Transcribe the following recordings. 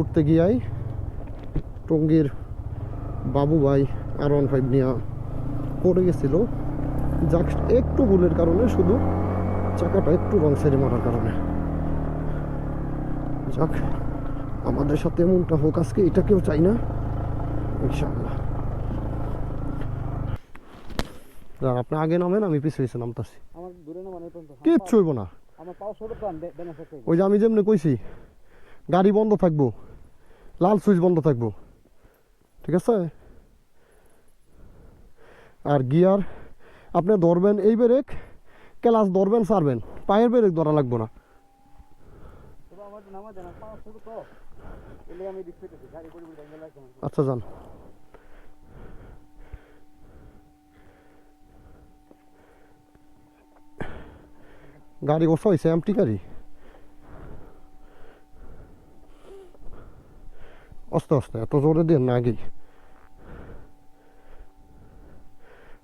উঠতে গিয়াই টঙ্গীর বাবু ভাই আর ওয়ান ফাইভ নিয়ে পড়ে গেছিল। যাক একটু ভুলের কারণে শুধু চাকাটা একটু রং সাইডে মারার কারণে। যাক আমাদের সাথে এমনটা হোক আজকে এটা কেউ চাই না। ইনশাআল্লাহ। দাঁড়ান, আপনি আগে নামেন আমি পিছিয়ে পিছিয়ে নামতাছি। কিচ্ছু হইব না। ওই যে আমি যেমনি কইছি গাড়ি বন্ধ থাকব, লাল সুইচ বন্ধ থাকব, ঠিক আছে? আর গিয়ার, আপনি ধরবেন এই ব্রেক ক্লাস ধরবেন, সারবেন, পায়ের ব্রেক ধরা লাগবো না। আচ্ছা যান। গাড়ি ওসা হয়েছে এমটি গাড়ি। আস্তে আস্তে এত জোরে দিয়ে না গিয়ে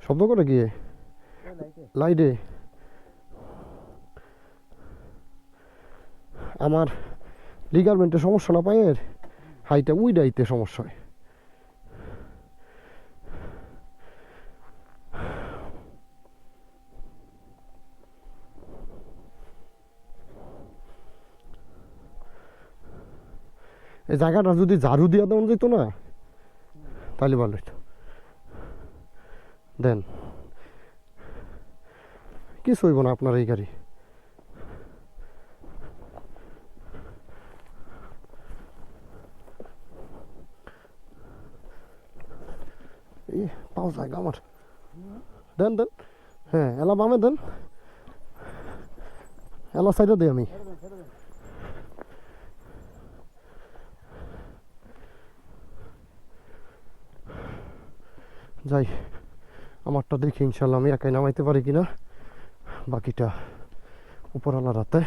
শব্দ করে গিয়ে লাইটে আমার লিগারমেন্টের সমস্যা না পায়ের হাইটা উইডাইতে সমস্যা হয় এই জায়গাটা যদি ঝাড়ু দিয়ে দেওয়া যেত না, তাহলে ভালো হতো দেন। কি হইব না আপনার এই গাড়ি। এই পাও জায়গা আমার। দেন দেন। হ্যাঁ এলা বামে দেন। এলা সাইডে দিই আমি। যাই, আমারটা দেখি ইনশাল্লাহ আমি একাই নামাইতে পারি কিনা। বাকিটা উপরওয়ালা রাতে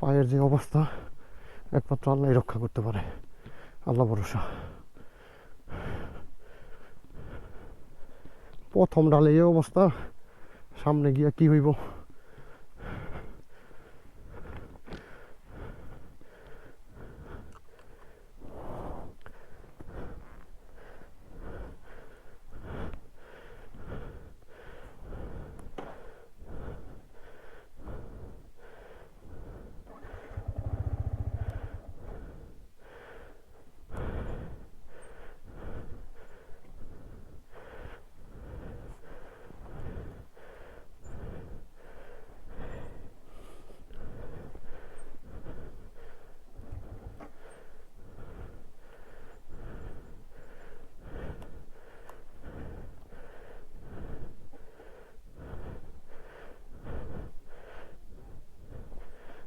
পায়ের যে অবস্থা, একমাত্র আল্লাহ রক্ষা করতে পারে। আল্লাহ ভরসা। প্রথম ডালে এই অবস্থা, সামনে গিয়া কি হইব?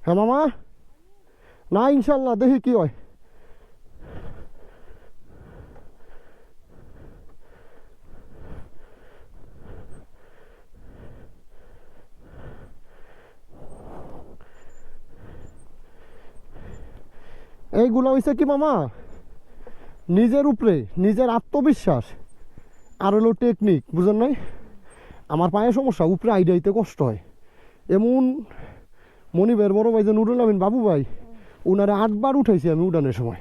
হ্যাঁ মামা? না, ইনশাল্লাহ, দেখি কি হয়। এইগুলো হয়েছে কি, মামা? নিজের উপরে, নিজের আত্মবিশ্বাস। আর হলো টেকনিক বুঝেন নাই? আমার পায়ে সমস্যা, উপরে আইডিয়াইতে কষ্ট হয়। এমন মনিবের বড় ভাই যে নুরুল আমিন, বাবু ভাই, উনারে আটবার উঠাইছি আমি উঠানের সময়।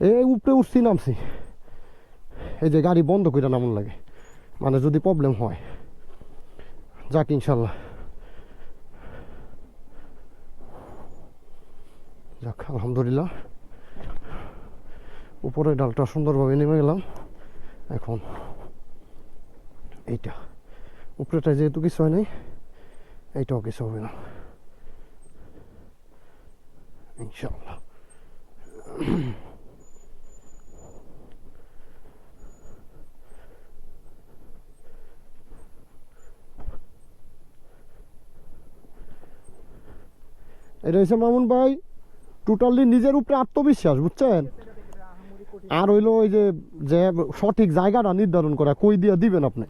এই উপরে উঠছি, নামছি। এই যে গাড়ি বন্ধ করে নামন লাগে মানে যদি প্রবলেম হয়। যাক, ইনশাল্লাহ। যাক, আলহামদুলিল্লাহ। উপরে ডালটা সুন্দরভাবে নেমে গেলাম। এখন এইটা। উপরেটা যেহেতু কিছু হয় নাই, এইটাও কিছু হবে না। এটা মামুন ভাই টোটালি নিজের উপরে আত্মবিশ্বাস, বুঝছেন? আর হইল ওই যে যে সঠিক জায়গাটা নির্ধারণ করা, কই দিয়ে দিবেন আপনি?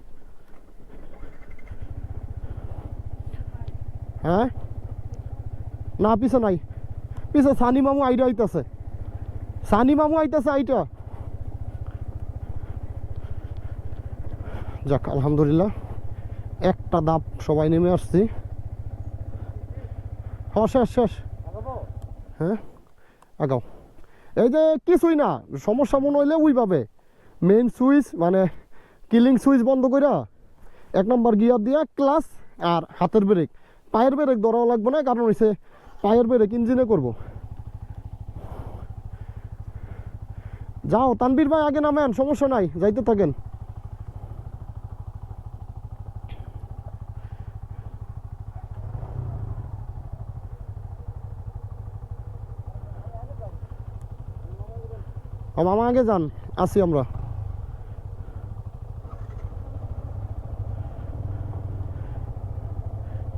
হ্যাঁ? না, পিছে নাই। পিছে সানি মামু আইডা আইতাছে। সানি মামু আইতাছে আইটা। যাক, আলহামদুলিল্লাহ। একটা দাপ সবাই নেমে আসছি। হ্যাঁ শেষ শেষ। হ্যাঁ? আগাও। এই যে কিছুই না, সমস্যা মনে হইলে ওইভাবে মেইন সুইচ মানে কিলিং সুইচ বন্ধ কইরা, এক নম্বর গিয়ার দিয়া ক্লাস আর হাতের ব্রেক পায়ের ব্রেক ধরাও লাগবে না, কারণ হইছে পায়ের ব্রেক ইঞ্জিনে করব। যাও তানবীর ভাই আগে নামেন, সমস্যা নাই, যাইতে থাকেন। মামা, আগে যান, আসি আমরা।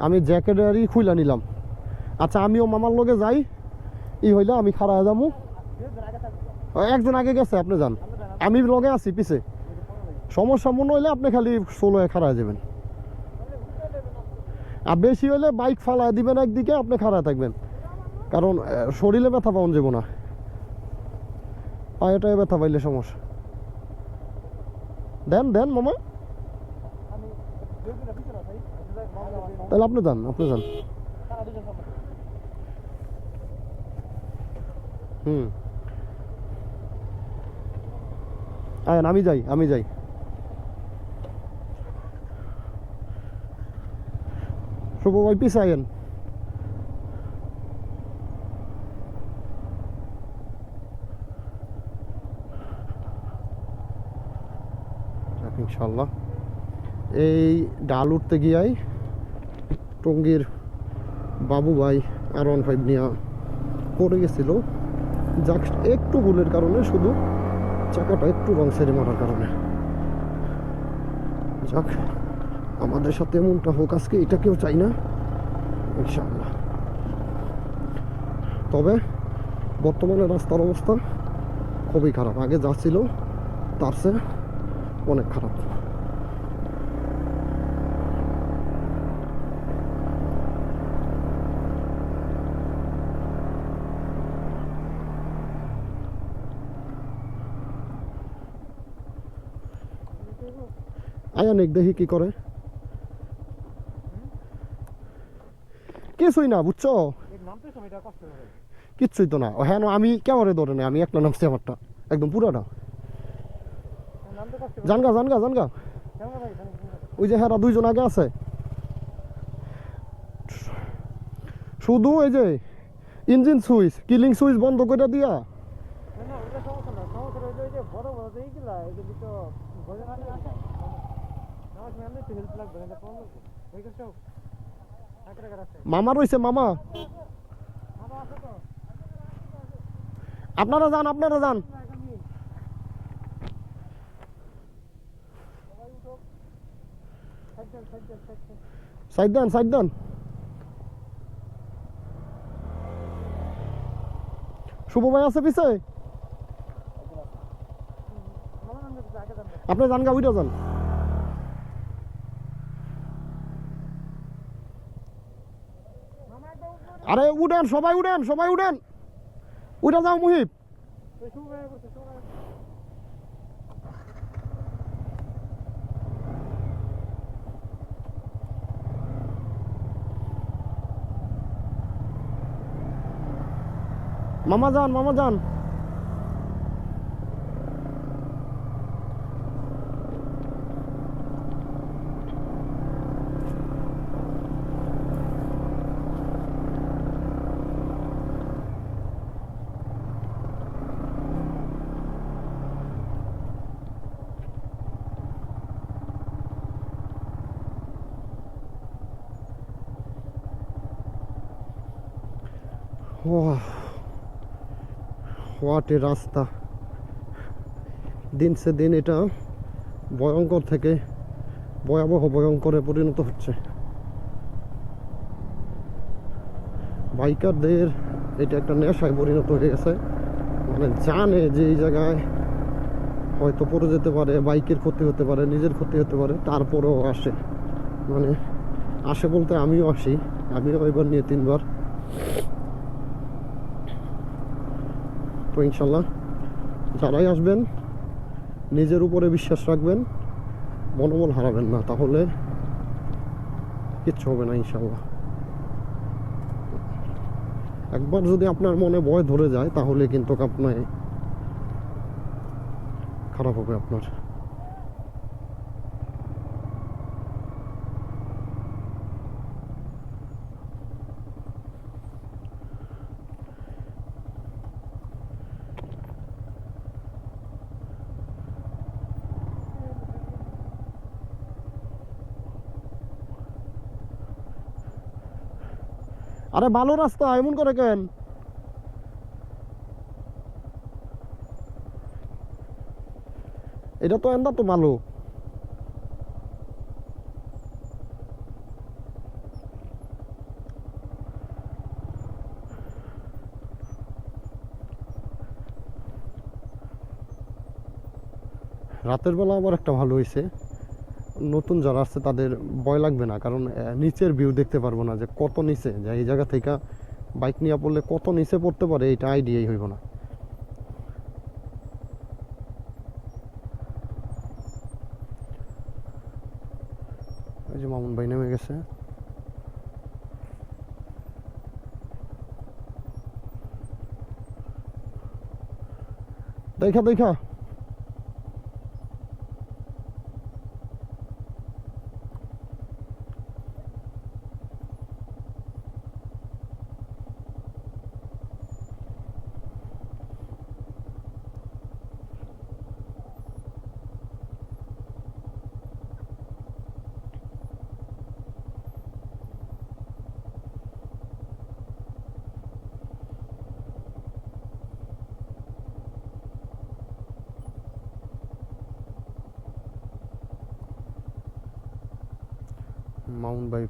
আমি জ্যাকেটারই খুলে নিলাম। আচ্ছা আমিও মামার লগে যাই। ই হইলে আমি খাড়া যাব একজন আগে গেছে, আপনি যান। আমি লগে আছি পিছে। সমস্যা মনে হইলে আপনি খালি সোলো খাড়া যাবেন। আর বেশি হইলে বাইক ফালায় দিবেন একদিকে, আপনি খাড়া থাকবেন। কারণ শরীরে ব্যথা পাওয়া যাব না। পায়েটায় ব্যথা পাইলে সমস্যা। দেন দেন, মামা। তাহলে আপনি যান আপনি যান তারা দুজন সমস্যা হুম। আয়েন আমি যাই আমি যাই। শুভ ভাই পিস যাক, ইনশাল্লাহ এই ডাল উঠতে গিয়াই টঙ্গীর বাবু ভাই আর ওয়ান ফাইভ নিয়ে পড়ে গেছিল। যাক একটু ভুলের কারণে শুধু চাকাটা একটু রং সেরে মারার কারণে। যাক, আমাদের সাথে এমনটা হোক, আজকে এটা কেউ চাই না। ইনশাআল্লাহ। তবে বর্তমানে রাস্তার অবস্থা খুবই খারাপ। আগে যা ছিল, তার চেয়ে অনেক খারাপ। আয়ানিক দেখি কি করে। কিছুই না, বুঝছ? কিচ্ছুই তো না। হ্যাঁ আমি কেমরে ধরে না আমি একটা নামছি আমারটা। একদম পুরাটা। জানগা জানগা জানগা। ওই যে হ্যাঁ দুইজন আগে আছে। শুধু এই যে ইঞ্জিন সুইচ, কিলিং সুইচ বন্ধ করে দিয়া। ওই বড় বড় মামা রইছে মামা। আপনারা যান আপনারা যান। সাইড দেন সাইড দেন শুভ ভাই আছে পিছে? আপনি যান গা উইটা যান। আরে উঠেন সবাই উঠেন সবাই উঠেন উঠে যাও মুহিব। মামা যান মামা যান। হোয়াট রাস্তা। দিন সে দিন এটা ভয়ঙ্কর থেকে ভয়াবহ, ভয়ঙ্করে পরিণত হচ্ছে। বাইকারদের এটা একটা নেশায় পরিণত হয়ে গেছে। মানে জানে যে এই জায়গায় হয়তো পড়ে যেতে পারে, বাইকের ক্ষতি হতে পারে, নিজের ক্ষতি হতে পারে, তারপরেও আসে। মানে আসে বলতে আমিও আসি, আমিও এবার নিয়ে তিনবার। তো ইনশাল্লাহ। যারাই আসবেন, নিজের উপরে বিশ্বাস রাখবেন, মনোবল হারাবেন না, তাহলে কিচ্ছু হবে না ইনশাল্লাহ। একবার যদি আপনার মনে ভয় ধরে যায়, তাহলে কিন্তু আপনার খারাপ হবে আপনার। আরে ভালো রাস্তা, এমন করে কেন? এটা তো এন্দা তো ভালো। রাতের বেলা আবার একটা ভালো হয়েছে। নতুন যারা আসছে, তাদের ভয় লাগবে না। কারণ নিচের ভিউ দেখতে পারব না যে কত নিচে। যে এই জায়গা থেকে বাইক নিয়ে পড়লে কত নিচে পড়তে পারে, এটা আইডিয়াই হইব না। এই যে মামুন ভাই নেমে গেছে। দেখা দেখা। মাউন্ট ভাই